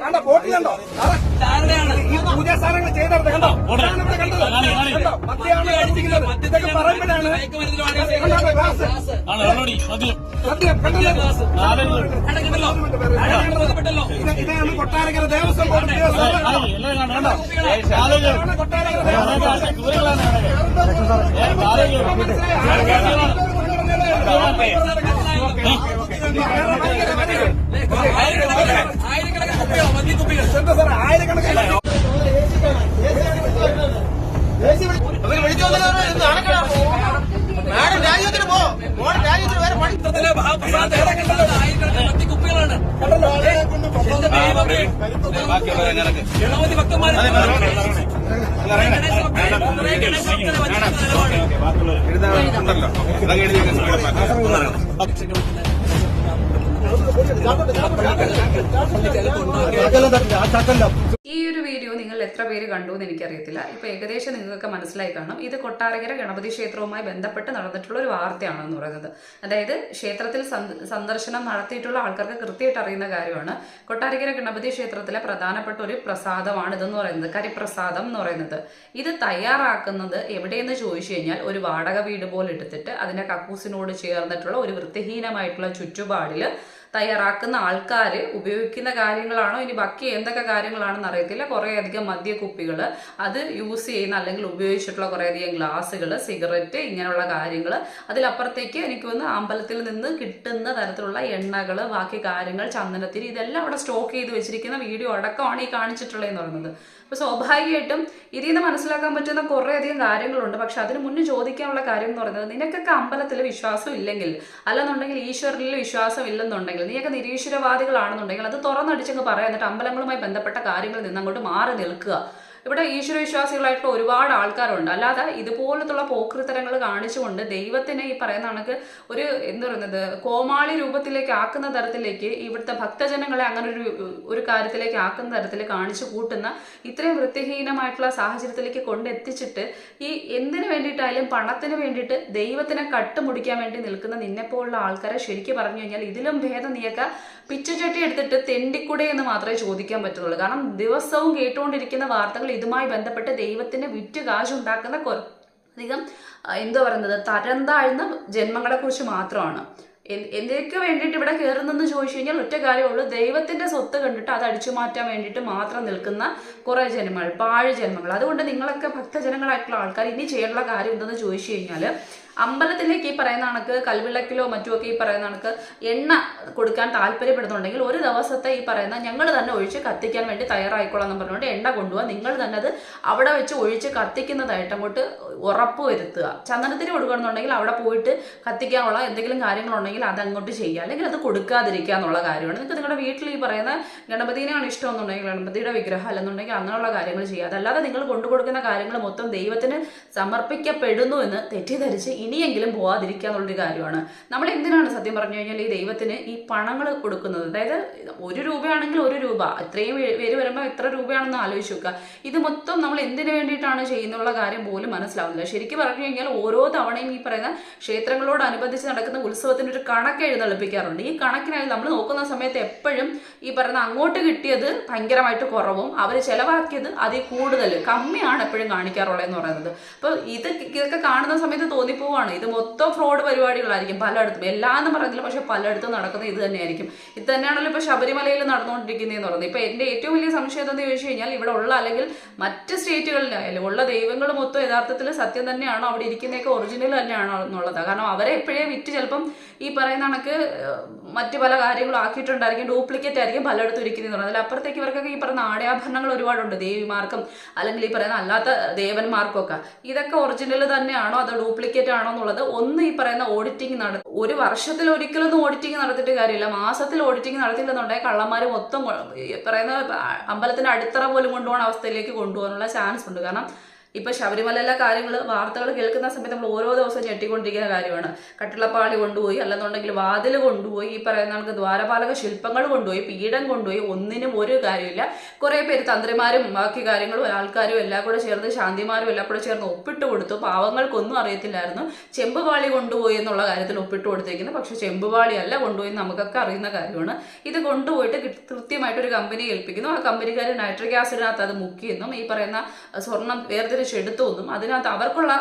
കണ്ടോ? ബോട്ടിലുണ്ടോ ഈ പൂജാ സാധനങ്ങൾ ചെയ്തത് കണ്ടോ? ഇവിടെ കണ്ടത് കണ്ടോ? മദ്യമാണ് കഴിച്ചിരിക്കുന്നത് ഇതൊക്കെ പറയുമ്പോഴാണ് കണ്ടോ? ഗ്ലാസ്. ഇതാണ് കൊട്ടാരക്കര ദേവസ്വം ബോർഡ് കണ്ടോ? കൊട്ടാരക്കര ദേവസ്വം ആയിരക്കണക്കിന് കുപ്പികളോ മദ്യക്കുപ്പികൾ എന്താ സാറേ ആയിരക്കണക്കിന് ചിത്രത്തിലെ മഹാപ്രസാദ് ഏറെ കണ്ടത് ആയിരക്കണക്കിന് മദ്യക്കുപ്പികളാണ് എന്റെ ദൈവമേ ഗണപതി ഭക്തന്മാരെ ഗണേശ ഭക്തരെ വഞ്ചിക്കുന്ന നിലപാട് ഈ ഒരു വീഡിയോ നിങ്ങൾ എത്ര പേര് കണ്ടു എന്ന് എനിക്കറിയത്തില്ല. ഇപ്പൊ ഏകദേശം നിങ്ങൾക്ക് മനസ്സിലായി കാണും. ഇത് കൊട്ടാരക്കര ഗണപതി ക്ഷേത്രവുമായി ബന്ധപ്പെട്ട് നടന്നിട്ടുള്ള ഒരു വാർത്തയാണെന്ന് പറയുന്നത്. അതായത് ക്ഷേത്രത്തിൽ സന്ദർശനം നടത്തിയിട്ടുള്ള ആൾക്കാർക്ക് കൃത്യമായിട്ട് അറിയുന്ന കാര്യമാണ്. കൊട്ടാരക്കര ഗണപതി ക്ഷേത്രത്തിലെ പ്രധാനപ്പെട്ട ഒരു പ്രസാദമാണ് ഇതെന്ന് പറയുന്നത്. കരിപ്രസാദം എന്ന് പറയുന്നത്. ഇത് തയ്യാറാക്കുന്നത് എവിടെയെന്ന് ചോദിച്ചു കഴിഞ്ഞാൽ ഒരു വാടക വീട് പോലെ എടുത്തിട്ട് അതിന്റെ കക്കൂസിനോട് ചേർന്നിട്ടുള്ള ഒരു വൃത്തിഹീനമായിട്ടുള്ള ചുറ്റുപാടിൽ തയ്യാറാക്കുന്ന ആൾക്കാർ ഉപയോഗിക്കുന്ന കാര്യങ്ങളാണോ? ഇനി ബാക്കി എന്തൊക്കെ കാര്യങ്ങളാണെന്ന് അറിയത്തില്ല. കുറേയധികം മദ്യക്കുപ്പികൾ അത് യൂസ് ചെയ്യുന്ന അല്ലെങ്കിൽ ഉപയോഗിച്ചിട്ടുള്ള കുറേയധികം ഗ്ലാസ്സുകൾ സിഗരറ്റ് ഇങ്ങനെയുള്ള കാര്യങ്ങൾ അതിലപ്പുറത്തേക്ക് എനിക്ക് വന്ന് അമ്പലത്തിൽ നിന്ന് കിട്ടുന്ന തരത്തിലുള്ള എണ്ണകൾ ബാക്കി കാര്യങ്ങൾ ചന്ദനത്തിരി ഇതെല്ലാം അവിടെ സ്റ്റോക്ക് ചെയ്ത് വെച്ചിരിക്കുന്ന വീഡിയോ അടക്കമാണ് ഈ കാണിച്ചിട്ടുള്ളതെന്ന് പറയുന്നത്. അപ്പോൾ സ്വാഭാവികമായിട്ടും ഇതിൽ നിന്ന് മനസ്സിലാക്കാൻ പറ്റുന്ന കുറേയധികം കാര്യങ്ങളുണ്ട്. പക്ഷെ അതിന് മുന്നേ ചോദിക്കാനുള്ള കാര്യം എന്ന് പറയുന്നത് നിനക്കൊക്കെ അമ്പലത്തിൽ വിശ്വാസം ഇല്ലെങ്കിൽ അല്ലെന്നുണ്ടെങ്കിൽ ഈശ്വരനിൽ വിശ്വാസം ഇല്ലെന്നുണ്ടെങ്കിൽ നീയൊക്കെ നിരീശ്വരവാദികളാണെന്നുണ്ടെങ്കിൽ അത് തുറന്നടിച്ചങ്ങ് പറയാം എന്നിട്ട് അമ്പലങ്ങളുമായി ബന്ധപ്പെട്ട കാര്യങ്ങളിൽ നിന്ന് അങ്ങോട്ട് മാറി നിൽക്കുക. ഇവിടെ ഈശ്വര വിശ്വാസികളായിട്ടുള്ള ഒരുപാട് ആൾക്കാരുണ്ട്. അല്ലാതെ ഇതുപോലത്തുള്ള പോക്കൃത്തരങ്ങൾ കാണിച്ചുകൊണ്ട് ദൈവത്തിനെ ഈ പറയുന്ന കണക്ക് ഒരു എന്താ പറയുന്നത് കോമാളി രൂപത്തിലേക്ക് ആക്കുന്ന തരത്തിലേക്ക് ഇവിടുത്തെ ഭക്തജനങ്ങളെ അങ്ങനെ ഒരു ഒരു കാര്യത്തിലേക്ക് ആക്കുന്ന തരത്തിൽ കാണിച്ചു കൂട്ടുന്ന ഇത്രയും വൃത്തിഹീനമായിട്ടുള്ള സാഹചര്യത്തിലേക്ക് കൊണ്ടെത്തിച്ചിട്ട് ഈ എന്തിനു വേണ്ടിയിട്ടായാലും പണത്തിന് വേണ്ടിയിട്ട് ദൈവത്തിനെ കട്ടുമുടിക്കാൻ വേണ്ടി നിൽക്കുന്ന നിന്നെപ്പോലുള്ള ആൾക്കാരെ ശരിക്കും പറഞ്ഞു കഴിഞ്ഞാൽ ഇതിലും ഭേദം നീയൊക്കെ പിച്ചുചട്ടി എടുത്തിട്ട് തെണ്ടിക്കൂടെ എന്ന് മാത്രമേ ചോദിക്കാൻ പറ്റുള്ളൂ കാരണം ദിവസവും കേട്ടുകൊണ്ടിരിക്കുന്ന വാർത്തകൾ ഇതുമായി ബന്ധപ്പെട്ട് ദൈവത്തിന് വിറ്റ് കാശുണ്ടാക്കുന്ന കുറ അധികം എന്താ പറയുന്നത്? തരം താഴ്ന്ന ജന്മങ്ങളെ കുറിച്ച് മാത്രമാണ്. എന്തൊക്കെ വേണ്ടിയിട്ട് ഇവിടെ കയറുന്നെന്ന് ചോദിച്ചു കഴിഞ്ഞാൽ ഒറ്റ കാര്യമുള്ളൂ. ദൈവത്തിന്റെ സ്വത്ത് കണ്ടിട്ട് അത് അടിച്ചു മാറ്റാൻ വേണ്ടിയിട്ട് മാത്രം നിൽക്കുന്ന കുറേ ജന്മങ്ങൾ പാഴ് ജന്മങ്ങൾ. അതുകൊണ്ട് നിങ്ങളൊക്കെ ഭക്തജനങ്ങളായിട്ടുള്ള ആൾക്കാർ ഇനി ചെയ്യേണ്ട കാര്യം എന്തെന്ന് ചോദിച്ചു കഴിഞ്ഞാൽ അമ്പലത്തിലേക്ക് ഈ പറയുന്ന കണക്ക് കൽവിളക്കിലോ മറ്റുമൊക്കെ ഈ പറയുന്ന കണക്ക് എണ്ണ കൊടുക്കാൻ താല്പര്യപ്പെടുന്നുണ്ടെങ്കിൽ ഒരു ദിവസത്തെ ഈ പറയുന്ന ഞങ്ങൾ തന്നെ ഒഴിച്ച് കത്തിക്കാൻ വേണ്ടി തയ്യാറായിക്കോളാം എന്ന് പറഞ്ഞുകൊണ്ട് എണ്ണ കൊണ്ടുപോകാൻ നിങ്ങൾ തന്നെ അത് അവിടെ വെച്ച് ഒഴിച്ച് കത്തിക്കുന്നതായിട്ട് അങ്ങോട്ട് ഉറപ്പ് വരുത്തുക. ചന്ദനത്തിന് കൊടുക്കണമെന്നുണ്ടെങ്കിൽ അവിടെ പോയിട്ട് കത്തിക്കാനുള്ള എന്തെങ്കിലും കാര്യങ്ങളുണ്ടെങ്കിൽ അത് അങ്ങോട്ട് ചെയ്യുക. അല്ലെങ്കിൽ അത് കൊടുക്കാതിരിക്കുക എന്നുള്ള കാര്യമാണ്. നിങ്ങൾക്ക് നിങ്ങളുടെ വീട്ടിൽ ഈ പറയുന്ന ഗണപതിനെയാണ് ഇഷ്ടമെന്നുണ്ടെങ്കിൽ ഗണപതിയുടെ വിഗ്രഹം അല്ലെന്നുണ്ടെങ്കിൽ അങ്ങനെയുള്ള കാര്യങ്ങൾ ചെയ്യുക. അതല്ലാതെ നിങ്ങൾ കൊണ്ടുകൊടുക്കുന്ന കാര്യങ്ങൾ മൊത്തം ദൈവത്തിന് സമർപ്പിക്കപ്പെടുന്നു എന്ന് തെറ്റിദ്ധരിച്ച് ഇനിയെങ്കിലും പോവാതിരിക്കുക എന്നുള്ളൊരു കാര്യമാണ്. നമ്മൾ എന്തിനാണ് സത്യം പറഞ്ഞു കഴിഞ്ഞാൽ ഈ ദൈവത്തിന് ഈ പണങ്ങൾ കൊടുക്കുന്നത്? അതായത് ഒരു രൂപയാണെങ്കിൽ ഒരു രൂപ. ഇത്രയും പേര് വരുമ്പോൾ എത്ര രൂപയാണെന്ന് ആലോചിച്ച് നോക്കുക. ഇത് മൊത്തം നമ്മൾ എന്തിനു വേണ്ടിയിട്ടാണ് ചെയ്യുന്നുള്ള കാര്യം പോലും മനസ്സിലാവുന്നില്ല. ശരിക്കും പറഞ്ഞു കഴിഞ്ഞാൽ ഓരോ തവണയും ഈ പറയുന്ന ക്ഷേത്രങ്ങളോടനുബന്ധിച്ച് നടക്കുന്ന ഉത്സവത്തിന് ഒരു കണക്ക് എഴുന്നള്ളിപ്പിക്കാറുണ്ട്. ഈ കണക്കിനായി നമ്മൾ നോക്കുന്ന സമയത്ത് എപ്പോഴും ഈ പറയുന്ന അങ്ങോട്ട് കിട്ടിയത് ഭയങ്കരമായിട്ട് കുറവും അവർ ചിലവാക്കിയത് അതിൽ കൂടുതൽ കമ്മിയാണ് എപ്പോഴും കാണിക്കാറുള്ളത് എന്ന് പറയുന്നത്. അപ്പോൾ ഇത് ഇതൊക്കെ കാണുന്ന സമയത്ത് തോന്നിപ്പോവാണ് ഇത് മൊത്തം ഫ്രോഡ് പരിപാടികളായിരിക്കും പലയിടത്തും. എല്ലാന്നും പറയുന്നില്ല പക്ഷെ പലയിടത്തും നടക്കുന്നത് ഇത് തന്നെയായിരിക്കും. ഇത് തന്നെയാണല്ലോ ഇപ്പോൾ ശബരിമലയിൽ നടന്നുകൊണ്ടിരിക്കുന്നതെന്ന് പറയുന്നത്. ഇപ്പോൾ എന്റെ ഏറ്റവും വലിയ സംശയം എന്താ ചോദിച്ചു കഴിഞ്ഞാൽ ഇവിടെ ഉള്ള അല്ലെങ്കിൽ മറ്റ് സ്റ്റേറ്റുകളിലായാലും ഉള്ള ദൈവങ്ങൾ മൊത്തം യഥാർത്ഥത്തിൽ സത്യം തന്നെയാണോ അവിടെ ഇരിക്കുന്നതൊക്കെ ഒറിജിനൽ തന്നെയാണോ എന്നുള്ളത്. കാരണം അവരെ എപ്പോഴേ വിറ്റ് ചിലപ്പം ഈ പറയുന്ന കണക്ക് മറ്റു പല കാര്യങ്ങളും ആക്കിയിട്ടുണ്ടായിരിക്കും ഡ്യൂപ്ലിക്കേറ്റ് ആയിരിക്കും പലയിടത്തും ഇരിക്കുന്നത് അതിൽ അപ്പുറത്തേക്ക് ഇവർക്കൊക്കെ ഈ പറയുന്ന ആടയാഭരണങ്ങൾ ഒരുപാടുണ്ട്. ദേവിമാർക്കും അല്ലെങ്കിൽ ഈ പറയുന്ന അല്ലാത്ത ദേവന്മാർക്കും ഒക്കെ ഇതൊക്കെ ഒറിജിനൽ തന്നെയാണോ അതോ ഡ്യൂപ്ലിക്കേറ്റ് ആണോ എന്നുള്ളത് ഒന്ന് ഈ പറയുന്ന ഓഡിറ്റിംഗ് നട ഒരു വർഷത്തിൽ ഒരിക്കലൊന്നും ഓഡിറ്റിംഗ് നടത്തിയിട്ട് കാര്യമില്ല. മാസത്തിൽ ഓഡിറ്റിംഗ് നടത്തിയില്ലെന്നുണ്ടെങ്കിൽ കള്ളന്മാർ മൊത്തം പറയുന്ന അമ്പലത്തിന്റെ അടിത്തറ പോലും കൊണ്ടുപോകുന്ന അവസ്ഥയിലേക്ക് കൊണ്ടുപോകാനുള്ള ചാൻസ് ഉണ്ട്. കാരണം ഇപ്പൊ ശബരിമലയിലെ കാര്യങ്ങൾ വാർത്തകൾ കേൾക്കുന്ന സമയത്ത് നമ്മൾ ഓരോ ദിവസവും ഞെട്ടിക്കൊണ്ടിരിക്കുന്ന കാര്യമാണ്. കട്ടിളപ്പാളി കൊണ്ടുപോയി അല്ലെന്നുണ്ടെങ്കിൽ വാതിൽ കൊണ്ടുപോയി ഈ പറയുന്ന കണക്ക് ദ്വാരപാലക ശില്പങ്ങൾ കൊണ്ടുപോയി പീഠം കൊണ്ടുപോയി ഒന്നിനും ഒരു കാര്യമില്ല കുറെ പേര് തന്ത്രിമാരും ബാക്കി കാര്യങ്ങളും ആൾക്കാരും എല്ലാം കൂടെ ചേർന്ന് ശാന്തിമാരും എല്ലാം കൂടെ ചേർന്ന് ഒപ്പിട്ട് കൊടുത്തു. പാവങ്ങൾക്കൊന്നും അറിയത്തില്ലായിരുന്നു. ചെമ്പുപാളി കൊണ്ടുപോയി എന്നുള്ള കാര്യത്തിൽ ഒപ്പിട്ട് കൊടുത്തേക്കുന്നത് പക്ഷെ ചെമ്പുപാളി അല്ല കൊണ്ടുപോയി നമുക്കൊക്കെ അറിയുന്ന കാര്യമാണ്. ഇത് കൊണ്ടുപോയിട്ട് കൃത്യമായിട്ട് ഒരു കമ്പനി ഏൽപ്പിക്കുന്നു. ആ കമ്പനിക്കാർ നൈട്രിക് ആസിഡിനകത്ത് അത് മുക്കിയെന്നും ഈ പറയുന്ന സ്വർണം വേർതിരിച്ചെടുത്തു എന്നും അതിനകത്ത് അവർക്കുള്ള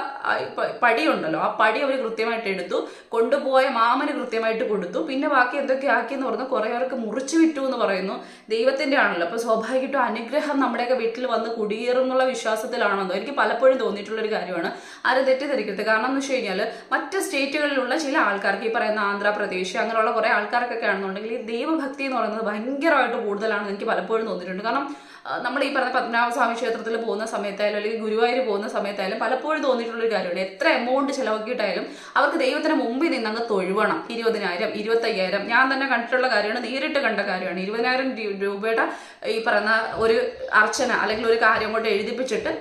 പടിയുണ്ടല്ലോ. ആ പടി അവർ കൃത്യമായിട്ട് എടുത്തു. കൊണ്ടുപോയ മാമന് കൃത്യമായിട്ട് കൊടുത്തു. പിന്നെ ബാക്കി എന്തൊക്കെ ആക്കിയെന്ന് പറഞ്ഞു കുറെ അവർക്ക് മുറിച്ചു വിറ്റു എന്ന് പറയുന്നു. ദൈവത്തിന്റെ ആണല്ലോ. അപ്പൊ സ്വാഭാവികമായിട്ടും അനുഗ്രഹം നമ്മുടെയൊക്കെ വീട്ടിൽ വന്ന് കുടിയേറും എന്നുള്ള വിശ്വാസത്തിലാണെന്നോ എനിക്ക് പലപ്പോഴും തോന്നിയിട്ടുള്ള ഒരു കാര്യമാണ്. ആരും തെറ്റിദ്ധരിക്കരുത്. കാരണം എന്ന് വെച്ച് കഴിഞ്ഞാൽ മറ്റ് സ്റ്റേറ്റുകളിലുള്ള ചില ആൾക്കാർക്ക് ഈ പറയുന്ന ആന്ധ്രാപ്രദേശ് അങ്ങനെയുള്ള കുറെ ആൾക്കാർക്കൊക്കെ ആണെന്നുണ്ടെങ്കിൽ ഈ ദൈവഭക്തി എന്ന് പറയുന്നത് ഭയങ്കരമായിട്ട് കൂടുതലാണെന്ന് എനിക്ക് പലപ്പോഴും തോന്നിയിട്ടുണ്ട്. കാരണം നമ്മൾ ഈ പറഞ്ഞ പത്മനാഭസ്വാമി ക്ഷേത്രത്തിൽ പോകുന്ന സമയത്തായാലും അല്ലെങ്കിൽ ഗുരുവായൂർ പോകുന്ന സമയത്തായാലും പലപ്പോഴും തോന്നിയിട്ടുള്ള ഒരു കാര്യമാണ് എത്ര എമൗണ്ട് ചിലവാക്കിയിട്ടായാലും അവർക്ക് ദൈവത്തിന് മുമ്പിൽ നിന്ന് അങ്ങ് തൊഴുവണം. ഇരുപതിനായിരം ഇരുപത്തയ്യായിരം. ഞാൻ തന്നെ കണ്ടിട്ടുള്ള കാര്യമാണ് നേരിട്ട് കണ്ട കാര്യമാണ്. ഇരുപതിനായിരം രൂപയുടെ ഈ പറയുന്ന ഒരു അർച്ചന അല്ലെങ്കിൽ ഒരു കാര്യം കൊണ്ട് എഴുതിപ്പിച്ചിട്ട്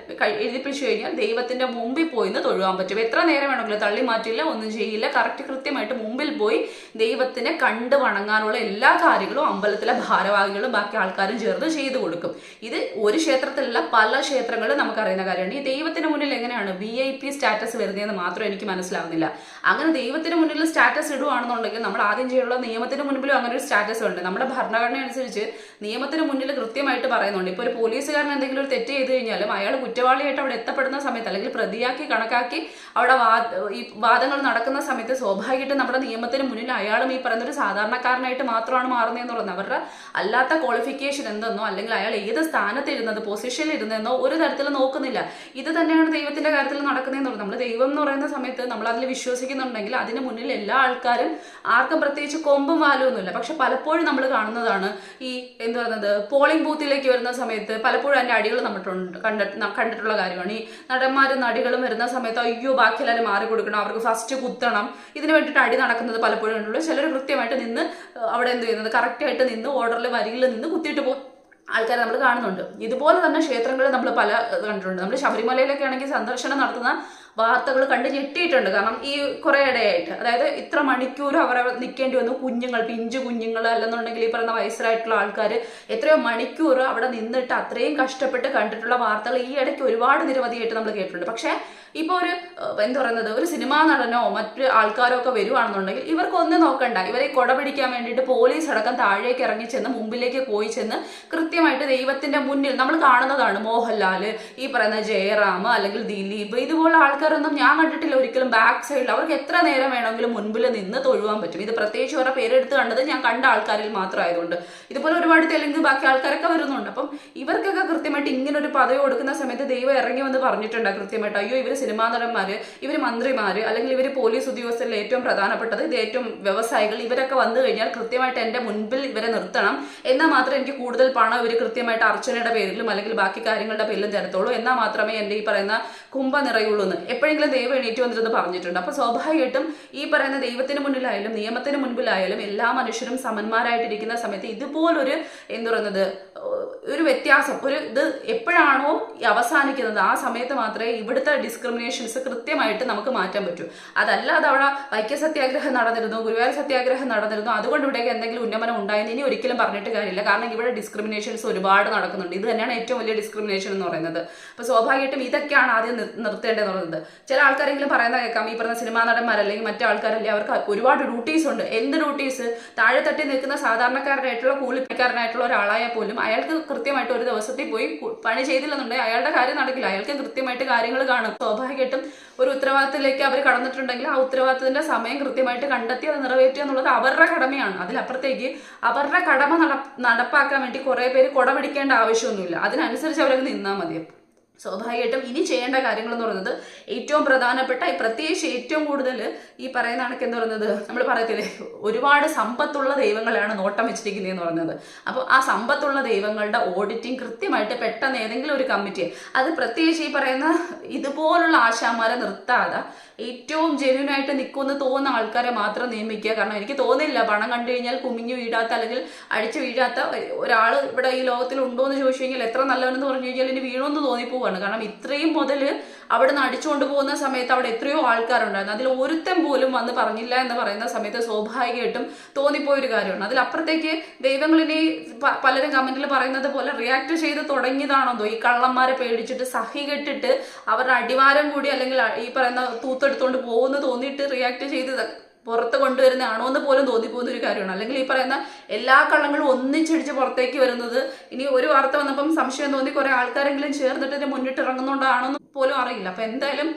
എഴുതിപ്പിച്ചു കഴിഞ്ഞാൽ ദൈവത്തിന്റെ മുമ്പിൽ പോയി നിന്ന് തൊഴുവാൻ പറ്റും. എത്ര നേരം വേണമെങ്കിലും തള്ളി മാറ്റില്ല ഒന്നും ചെയ്യില്ല. കറക്റ്റ് കൃത്യമായിട്ട് മുമ്പിൽ പോയി ദൈവത്തിനെ കണ്ടു വണങ്ങാനുള്ള എല്ലാ കാര്യങ്ങളും അമ്പലത്തിലെ ഭാരവാഹികളും ബാക്കി ആൾക്കാരും ചേർന്ന് ചെയ്തു കൊടുക്കും. ഇത് ഒരു ക്ഷേത്രത്തിലുള്ള പല ക്ഷേത്രങ്ങളും നമുക്കറിയുന്ന കാര്യമാണ്. ഈ ദൈവത്തിന് മുന്നിൽ എങ്ങനെയാണ് വി ഐ പി സ്റ്റാറ്റസ് വരുന്നതെന്ന് മാത്രം എനിക്ക് മനസ്സിലാവുന്നില്ല. അങ്ങനെ ദൈവത്തിന് മുന്നിൽ സ്റ്റാറ്റസ് ഇടുവാണെന്നുണ്ടെങ്കിൽ നമ്മൾ ആദ്യം ചെയ്യാനുള്ള നിയമത്തിന് മുൻപിലും അങ്ങനെ ഒരു സ്റ്റാറ്റസ് ഉണ്ട്. നമ്മുടെ ഭരണഘടന അനുസരിച്ച് നിയമത്തിന് മുന്നിൽ കൃത്യമായിട്ട് പറയുന്നുണ്ട്. ഇപ്പോൾ ഒരു പോലീസുകാരൻ എന്തെങ്കിലും ഒരു തെറ്റ് ചെയ്ത് കഴിഞ്ഞാലും അയാൾ കുറ്റവാളിയായിട്ട് അവിടെ എത്തപ്പെടുന്ന സമയത്ത് അല്ലെങ്കിൽ പ്രതിയാക്കി കണക്കാക്കി അവിടെ ഈ വാദങ്ങൾ നടക്കുന്ന സമയത്ത് സ്വാഭാവികമായിട്ടും നമ്മുടെ നിയമത്തിന് മുന്നിൽ അയാളും ഈ പറയുന്ന ഒരു സാധാരണക്കാരനായിട്ട് മാത്രമാണ് മാറുന്നതെന്ന് പറയുന്നത്. അവരുടെ അല്ലാത്ത ക്വാളിഫിക്കേഷൻ എന്തെന്നോ അല്ലെങ്കിൽ അയാൾ ഏത് സ്ഥാനത്ത് ഇരുന്നത് പൊസിഷനിൽ ഇരുന്നതെന്നോ ഒരു തരത്തിൽ നോക്കുന്നില്ല. ഇത് തന്നെയാണ് ദൈവത്തിന്റെ കാര്യത്തിൽ നടക്കുന്നതെന്ന് പറയുന്നത്. നമ്മൾ ദൈവം എന്ന് പറയുന്ന സമയത്ത് നമ്മൾ അതിൽ വിശ്വസിക്കുന്നുണ്ടെങ്കിൽ അതിന് മുന്നിൽ എല്ലാ ആൾക്കാരും ആർക്കും പ്രത്യേകിച്ച് കൊമ്പും വാലും ഒന്നുമില്ല. പക്ഷെ പലപ്പോഴും നമ്മൾ കാണുന്നതാണ് ഈ എന്ത് പറയുന്നത് പോളിംഗ് ബൂത്തിലേക്ക് വരുന്ന സമയത്ത് പലപ്പോഴും അതിന്റെ അടികൾ നമ്മിട്ടുണ്ട് കണ്ടിട്ട് കണ്ടിട്ടുള്ള കാര്യമാണ്. ഈ നടന്മാരും നടികളും വരുന്ന സമയത്ത് അയ്യോ ബാക്കിയെല്ലാവരും മാറി കൊടുക്കണം അവർക്ക് ഫസ്റ്റ് കുത്തണം. ഇതിന് വേണ്ടിയിട്ട് അടി നടക്കുന്നത് പലപ്പോഴും ഉണ്ടല്ലോ. ചിലർ കൃത്യമായിട്ട് നിന്ന് അവിടെ എന്ത് ചെയ്യുന്നത്? കറക്റ്റായിട്ട് നിന്ന് ഓർഡറിൽ വരിയിൽ നിന്ന് കുത്തിയിട്ട് പോകും. ആൾക്കാരെ നമ്മൾ കാണുന്നുണ്ട്. ഇതുപോലെ തന്നെ ക്ഷേത്രങ്ങളിൽ നമ്മൾ പല കണ്ടിട്ടുണ്ട്. നമ്മൾ ശബരിമലയിലൊക്കെ ആണെങ്കിൽ സന്ദർശനം നടത്തുന്ന വാർത്തകൾ കണ്ട് ഞെട്ടിയിട്ടുണ്ട്. കാരണം ഈ കുറേ ഇടയായിട്ട്. അതായത് ഇത്ര മണിക്കൂർ അവർ നിൽക്കേണ്ടി വന്നു. കുഞ്ഞുങ്ങൾ പിഞ്ചു കുഞ്ഞുങ്ങൾ അല്ലെന്നുണ്ടെങ്കിൽ ഈ പറയുന്ന വയസ്സിലായിട്ടുള്ള ആൾക്കാർ എത്രയോ മണിക്കൂർ അവിടെ നിന്നിട്ട് അത്രയും കഷ്ടപ്പെട്ട് കണ്ടിട്ടുള്ള വാർത്തകൾ ഈ ഇടയ്ക്ക് ഒരുപാട് നിരവധിയായിട്ട് നമ്മൾ കേട്ടിട്ടുണ്ട്. പക്ഷേ ഇപ്പോൾ ഒരു എന്ത് പറയുന്നത് ഒരു സിനിമാ നടനോ മറ്റ് ആൾക്കാരോ ഒക്കെ വരുവാണെന്നുണ്ടെങ്കിൽ ഇവർക്കൊന്നും നോക്കണ്ട. ഇവരെ കൊട പിടിക്കാൻ വേണ്ടിയിട്ട് പോലീസ് അടക്കം താഴേക്ക് ഇറങ്ങി ചെന്ന് മുമ്പിലേക്ക് പോയി ചെന്ന് കൃത്യമായിട്ട് ദൈവത്തിന്റെ മുന്നിൽ നമ്മൾ കാണുന്നതാണ് മോഹൻലാൽ ഈ പറയുന്ന ജയറാം അല്ലെങ്കിൽ ദിലീപ്. ഇതുപോലെ ആൾക്കാരൊന്നും ഞാൻ കണ്ടിട്ടില്ല ഒരിക്കലും ബാക്ക് സൈഡിൽ. അവർക്ക് എത്ര നേരം വേണമെങ്കിലും മുൻപിൽ നിന്ന് തൊഴുവാൻ പറ്റും. ഇത് പ്രത്യേകിച്ച് അവരുടെ പേരെടുത്ത് കണ്ടത് ഞാൻ കണ്ട ആൾക്കാരിൽ മാത്രമായതുകൊണ്ട്. ഇതുപോലെ ഒരുപാട് തെലുങ്ക് ബാക്കി ആൾക്കാരൊക്കെ വരുന്നുണ്ട്. അപ്പം ഇവർക്കൊക്കെ കൃത്യമായിട്ട് ഇങ്ങനെ ഒരു പദവി കൊടുക്കുന്ന സമയത്ത് ദൈവം ഇറങ്ങി വന്ന് പറഞ്ഞിട്ടുണ്ട് കൃത്യമായിട്ട്. അയ്യോ ഇവർ സിനിമാ നടന്മാര് ഇവർ മന്ത്രിമാര് അല്ലെങ്കിൽ ഇവർ പോലീസ് ഉദ്യോഗസ്ഥരിൽ ഏറ്റവും പ്രധാനപ്പെട്ടത് ഇത് ഏറ്റവും വ്യവസായികൾ ഇവരൊക്കെ വന്നു കഴിഞ്ഞാൽ കൃത്യമായിട്ട് എന്റെ മുൻപിൽ ഇവരെ നിർത്തണം. എന്നാൽ മാത്രമേ എനിക്ക് കൂടുതൽ പണം ഇവർ കൃത്യമായിട്ട് അർച്ചനയുടെ പേരിലും അല്ലെങ്കിൽ ബാക്കി കാര്യങ്ങളുടെ പേരിലും തരത്തുള്ളൂ. എന്നാൽ മാത്രമേ എന്റെ ഈ പറയുന്ന കുംഭ നിറയുള്ളൂ എന്ന് എപ്പോഴെങ്കിലും ദൈവം എണീറ്റ് വന്നിരുന്ന് പറഞ്ഞിട്ടുണ്ട്. അപ്പൊ സ്വാഭാവികമായിട്ടും ഈ പറയുന്ന ദൈവത്തിന് മുന്നിലായാലും നിയമത്തിന് മുൻപിലായാലും എല്ലാ മനുഷ്യരും സമന്മാരായിട്ടിരിക്കുന്ന സമയത്ത് ഇതുപോലൊരു എന്ത് പറയുന്നത് ഒരു വ്യത്യാസം ഒരു ഇത് എപ്പോഴാണോ അവസാനിക്കുന്നത്. ആ സമയത്ത് മാത്രമേ ഇവിടുത്തെ ഡിസ്ക്രിമിനേഷൻസ് കൃത്യമായിട്ട് നമുക്ക് മാറ്റാൻ പറ്റും. അതല്ലാതെ അവിടെ വൈക്യ സത്യാഗ്രഹം നടന്നിരുന്നു ഗുരുവായൂർ സത്യാഗ്രഹം നടന്നിരുന്നു അതുകൊണ്ട് ഇവിടെ എന്തെങ്കിലും ഉന്നമനം ഉണ്ടായെന്ന് ഇനി ഒരിക്കലും പറഞ്ഞിട്ട് കാര്യമില്ല. കാരണം ഇവിടെ ഡിസ്ക്രിമിനേഷൻസ് ഒരുപാട് നടക്കുന്നുണ്ട്. ഇത് തന്നെയാണ് ഏറ്റവും വലിയ ഡിസ്ക്രിമിനേഷൻ എന്ന് പറയുന്നത്. അപ്പോൾ സ്വാഭാവികമായിട്ടും ഇതൊക്കെയാണ് ആദ്യം നിർ- നിർത്തേണ്ടതെന്ന് പറയുന്നത്. ചില ആൾക്കാരെങ്കിലും പറയുന്ന കേൾക്കാം ഈ പറഞ്ഞ സിനിമാ നടന്മാർ അല്ലെങ്കിൽ മറ്റു ആൾക്കാരല്ലേ അവർക്ക് ഒരുപാട് ഡ്യൂട്ടീസ് ഉണ്ട്. എന്ത് ഡ്യൂട്ടീസ് താഴെ തട്ടി നിൽക്കുന്ന സാധാരണക്കാരനായിട്ടുള്ള കൂലിപ്പിക്കാരനായിട്ടുള്ള ഒരാളായാൽ പോലും അയാൾക്ക് കൃത്യമായിട്ട് ഒരു ദിവസത്തിൽ പോയി പണി ചെയ്തില്ലെന്നുണ്ടെങ്കിൽ അയാളുടെ കാര്യം നടക്കില്ല. അയാൾക്ക് കൃത്യമായിട്ട് കാര്യങ്ങൾ കാണും. സ്വാഭാവികമായിട്ടും ഒരു ഉത്തരവാദിത്തത്തിലേക്ക് അവർ കടന്നിട്ടുണ്ടെങ്കിൽ ആ ഉത്തരവാദിത്തത്തിന്റെ സമയം കൃത്യമായിട്ട് കണ്ടെത്തി അത് നിറവേറ്റുക എന്നുള്ളത് അവരുടെ കടമയാണ്. അതിലപ്പുറത്തേക്ക് അവരുടെ കടമ നട നടപ്പാക്കാൻ വേണ്ടി കുറേ പേര് കുടപിടിക്കേണ്ട ആവശ്യമൊന്നുമില്ല. അതിനനുസരിച്ച് അവരങ്ങ് നിന്നാൽ മതി. സ്വാഭാവികമായിട്ടും ഇനി ചെയ്യേണ്ട കാര്യങ്ങൾ എന്ന് പറയുന്നത് ഏറ്റവും പ്രധാനപ്പെട്ട പ്രത്യേകിച്ച് ഏറ്റവും കൂടുതൽ ഈ പറയുന്ന കണക്ക് എന്ന് പറയുന്നത്? നമ്മൾ പറയത്തില്ലേ ഒരുപാട് സമ്പത്തുള്ള ദൈവങ്ങളാണ് നോട്ടം വെച്ചിരിക്കുന്നത് എന്ന് പറയുന്നത്. അപ്പോൾ ആ സമ്പത്തുള്ള ദൈവങ്ങളുടെ ഓഡിറ്റിംഗ് കൃത്യമായിട്ട് പെട്ടെന്ന് ഏതെങ്കിലും ഒരു കമ്മിറ്റി അത് പ്രത്യേകിച്ച് ഈ പറയുന്ന ഇതുപോലുള്ള ആശാന്മാരെ നിർത്താതെ ഏറ്റവും ജെന്യൂൻ ആയിട്ട് നിൽക്കുമെന്ന് തോന്നുന്ന ആൾക്കാരെ മാത്രം നിയമിക്കുക. കാരണം എനിക്ക് തോന്നില്ല പണം കണ്ടു കഴിഞ്ഞാൽ കുമിഞ്ഞു വീഴാത്ത അല്ലെങ്കിൽ അടിച്ചു വീഴാത്ത ഒരാൾ ഇവിടെ ഈ ലോകത്തിൽ ഉണ്ടോ എന്ന് ചോദിച്ചു കഴിഞ്ഞാൽ എത്ര നല്ലവനെന്ന് പറഞ്ഞു കഴിഞ്ഞാൽ ഇനി വീണോന്ന് തോന്നിപ്പോവും പോവാണ് കാരണം ഇത്രയും മുതൽ അവിടെ നിന്ന് അടിച്ചുകൊണ്ട് പോകുന്ന സമയത്ത് അവിടെ എത്രയോ ആൾക്കാരുണ്ടായിരുന്നു. അതിൽ ഒരുത്തൻ പോലും വന്ന് പറഞ്ഞില്ല എന്ന് പറയുന്ന സമയത്ത് സ്വാഭാവികമായിട്ടും തോന്നിപ്പോയ ഒരു കാര്യമാണ് അതിലപ്പുറത്തേക്ക് ദൈവങ്ങളിനെ പലരും കമന്റിൽ പറയുന്നത് പോലെ റിയാക്ട് ചെയ്ത് തുടങ്ങിയതാണെന്നോ ഈ കള്ളന്മാരെ പേടിച്ചിട്ട് സഹി കെട്ടിട്ട് അവരുടെ അടിവാരം കൂടി അല്ലെങ്കിൽ ഈ പറയുന്ന തൂത്തെടുത്തോണ്ട് പോകുന്നു തോന്നിയിട്ട് റിയാക്ട് ചെയ്ത് പുറത്ത് കൊണ്ടുവരുന്നതാണോ എന്ന് പോലും തോന്നിപ്പോകുന്ന ഒരു കാര്യമാണ്. അല്ലെങ്കിൽ ഈ പറയുന്ന എല്ലാ കള്ളങ്ങളും ഒന്നിച്ചടിച്ച് പുറത്തേക്ക് വരുന്നത് ഇനി ഒരു വാർത്ത വന്നപ്പം സംശയം തോന്നി കുറെ ആൾക്കാരെങ്കിലും ചേർന്നിട്ട് ഇതിന് മുന്നിട്ട് ഇറങ്ങുന്നുണ്ടാണെന്ന് പോലും അറിയില്ല. അപ്പൊ എന്തായാലും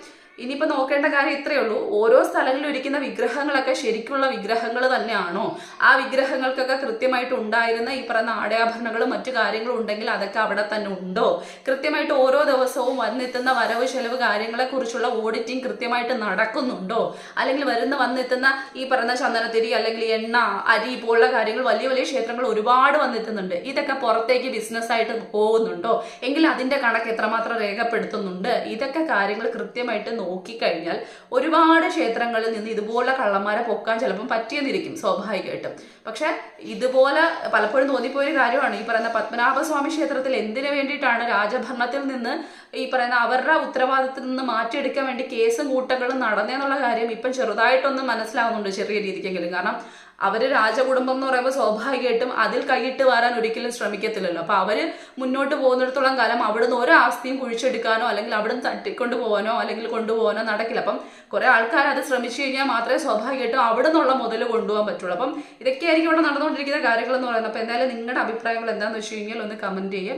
ഇനിയിപ്പോ നോക്കേണ്ട കാര്യം ഇത്രയേ ഉള്ളൂ. ഓരോ സ്ഥലങ്ങളിലും ഇരിക്കുന്ന വിഗ്രഹങ്ങളൊക്കെ ശരിക്കുള്ള വിഗ്രഹങ്ങൾ തന്നെയാണോ? ആ വിഗ്രഹങ്ങൾക്കൊക്കെ കൃത്യമായിട്ട് ഉണ്ടായിരുന്ന ഈ പറയുന്ന ആടയാഭരണങ്ങളും മറ്റു കാര്യങ്ങളും ഉണ്ടെങ്കിൽ അതൊക്കെ അവിടെ തന്നെ ഉണ്ടോ? കൃത്യമായിട്ട് ഓരോ ദിവസവും വന്നെത്തുന്ന വരവ് ചെലവ് കാര്യങ്ങളെക്കുറിച്ചുള്ള ഓഡിറ്റിംഗ് കൃത്യമായിട്ട് നടക്കുന്നുണ്ടോ? അല്ലെങ്കിൽ വരുന്ന വന്നെത്തുന്ന ഈ പറയുന്ന ചന്ദനത്തിരി അല്ലെങ്കിൽ എണ്ണ അരി പോലുള്ള കാര്യങ്ങൾ വലിയ വലിയ ക്ഷേത്രങ്ങൾ ഒരുപാട് വന്നെത്തുന്നുണ്ട്. ഇതൊക്കെ പുറത്തേക്ക് ബിസിനസ് ആയിട്ട് പോകുന്നുണ്ടോ? എങ്കിൽ അതിന്റെ കണക്ക് എത്രമാത്രം രേഖപ്പെടുത്തുന്നുണ്ട്? ഇതൊക്കെ കാര്യങ്ങൾ കൃത്യമായിട്ട് നോക്കിക്കഴിഞ്ഞാൽ ഒരുപാട് ക്ഷേത്രങ്ങളിൽ നിന്ന് ഇതുപോലെ കള്ളന്മാരെ പൊക്കാൻ ചിലപ്പം പറ്റിയെന്നിരിക്കും സ്വാഭാവികമായിട്ടും. പക്ഷെ ഇതുപോലെ പലപ്പോഴും തോന്നിപ്പോയൊരു കാര്യമാണ്. ഈ പറയുന്ന പത്മനാഭസ്വാമി ക്ഷേത്രത്തിൽ എന്തിനു വേണ്ടിയിട്ടാണ് രാജഭരണത്തിൽ നിന്ന് ഈ പറയുന്ന അവരുടെ ഉത്തരവാദിത്തത്തിൽ നിന്ന് മാറ്റിയെടുക്കാൻ വേണ്ടി കേസും കൂട്ടങ്ങളും നടന്നേന്നുള്ള കാര്യം ഇപ്പം ചെറുതായിട്ടൊന്ന് മനസ്സിലാവുന്നുണ്ട് ചെറിയ രീതിക്കെങ്കിലും. കാരണം അവർ രാജകുടുംബം എന്ന് പറയുമ്പോൾ സ്വാഭാവികമായിട്ടും അതിൽ കൈയിട്ട് വരാൻ ഒരിക്കലും ശ്രമിക്കത്തില്ലല്ലോ. അപ്പൊ അവർ മുന്നോട്ട് പോകുന്നിടത്തോളം കാലം അവിടുന്ന് ഒരു ആസ്തിയും കുഴിച്ചെടുക്കാനോ അല്ലെങ്കിൽ അവിടുന്ന് തട്ടിക്കൊണ്ട് പോകാനോ അല്ലെങ്കിൽ കൊണ്ടുപോകാനോ നടക്കില്ല. അപ്പം കുറെ ആൾക്കാർ അത് ശ്രമിച്ചു കഴിഞ്ഞാൽ മാത്രമേ സ്വാഭാവികമായിട്ടും അവിടെ നിന്നുള്ള മുതൽ കൊണ്ടുപോകാൻ പറ്റുള്ളൂ. അപ്പം ഇതൊക്കെയായിരിക്കും ഇവിടെ നടന്നുകൊണ്ടിരിക്കുന്ന കാര്യങ്ങൾ എന്ന് പറയുന്നത്. അപ്പൊ എന്തായാലും നിങ്ങളുടെ അഭിപ്രായങ്ങൾ എന്താണെന്ന് വെച്ച് കഴിഞ്ഞാൽ ഒന്ന് കമന്റ് ചെയ്യുക.